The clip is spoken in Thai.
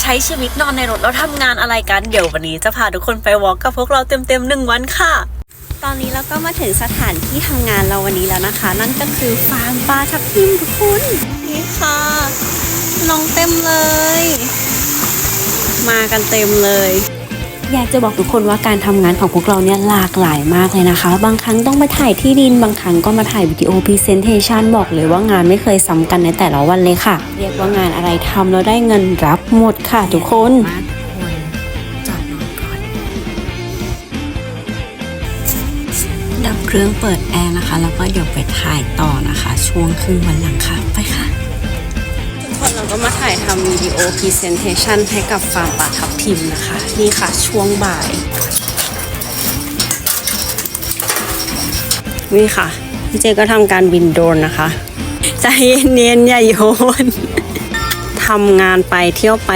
ใช้ชีวิตนอนในรถแล้วทำงานอะไรกัน เดี๋ยววันนี้จะพาทุกคนไปวอล์กกับพวกเราเต็มๆหนึ่งวันค่ะ ตอนนี้เราก็มาถึงสถานที่ทำงานเราวันนี้แล้วนะคะ นั่นก็คือฟาร์มปลาทับทิมทุกคนนี่ค่ะน้องเต็มเลย มากันเต็มเลย อยากจะบอกทุกคนว่าการทำงานของพวกเราเนี่ยหลากหลายมากเลยนะคะ บางครั้งต้องมาถ่ายที่ดิน บางครั้งก็มาถ่ายวิดีโอพรีเซนเทชันบอกเลยว่างานไม่เคยซ้ำกันในแต่ละวันเลยค่ะ เรียกว่างานอะไรทำแล้วได้เงินรับหมดค่ะทุกคนดับเครื่องเปิดแอร์นะคะ แล้วก็เดี๋ยวไปถ่ายต่อนะคะ ช่วงครึ่งวันหลังค่ะ ไปค่ะ มาถ่ายทำวิดีโอพรีเซนเทชันให้กับฟาร์มปลาทับทิมนะคะ นี่ค่ะช่วงบ่าย นี่ค่ะ พี่เจก็ทำการบินโดรนนะคะ ใจเย็นๆอย่าโยนทำงานไปเที่ยวไป